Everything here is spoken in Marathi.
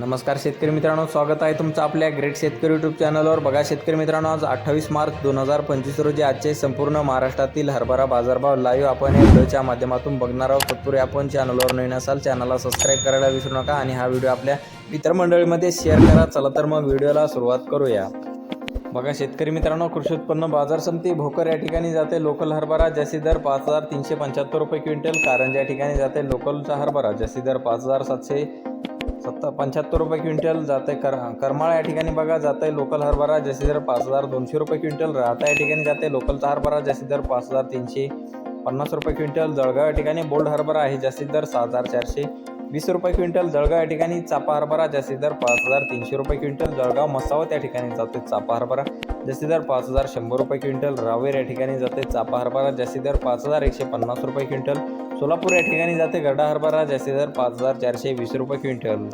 नमस्कार शेतकरी मित्रांनो स्वागत आहे तुमचं आपल्या ग्रेट शेतकरी यूट्यूब चॅनलवर बघा शेतकरी मित्रांनो आज अठ्ठावीस मार्च दोन हजार पंचवीस रोजी आजचे संपूर्ण महाराष्ट्रातील हरभरा बाजारभाव लाईव्ह आपण या व्हिडिओच्या माध्यमातून बघणार आहोत. तत्पूर्वी आपण चॅनलवर नवीन असाल चॅनलला सबस्क्राईब करायला विसरू नका आणि हा व्हिडिओ आपल्या मित्रमंडळीमध्ये शेअर करा. चला तर मग व्हिडिओला सुरुवात करूया. बघा शेतकरी मित्रांनो कृषी उत्पन्न बाजार समिती भोकर या ठिकाणी जाते. लोकल हरभरा जास्ती दर पाच हजार तीनशे पंच्याहत्तर रुपये क्विंटल. कारंजा या ठिकाणी जाते. लोकलचा हरभरा जास्ती दर पाच हजार सातशे सत्ता पंच्याहत्तर रुपये क्विंटल जाते कर करमाळा या ठिकाणी बघा जाते लोकल हरभरा जास्ती दर पाच हजार दोनशे रुपये क्विंटल राहता या ठिकाणी जाते लोकलचा हरभरा जास्ती दर पाच हजार तीनशे पन्नास रुपये क्विंटल जळगाव या ठिकाणी बोल्ड हरभरा आहे जास्तीत दर सहा हजार चारशे वीस रुपये क्विंटल जळगाव या ठिकाणी चापा हरभरा जास्तीत दर पाच हजार तीनशे रुपये क्विंटल. जळगाव मसावत या ठिकाणी जातो चापा हरभरा जास्तीत दर पाच हजार शंभर रुपये क्विंटल. रावेर या ठिकाणी जाते चापा हरभरा जास्तीत दर पाच हजार एकशे पन्नास रुपये क्विंटल. सोलापूर या ठिकाणी जाते गडा हरभरा जास्तीत दर पाच हजार चारशे वीस रुपये क्विंटल.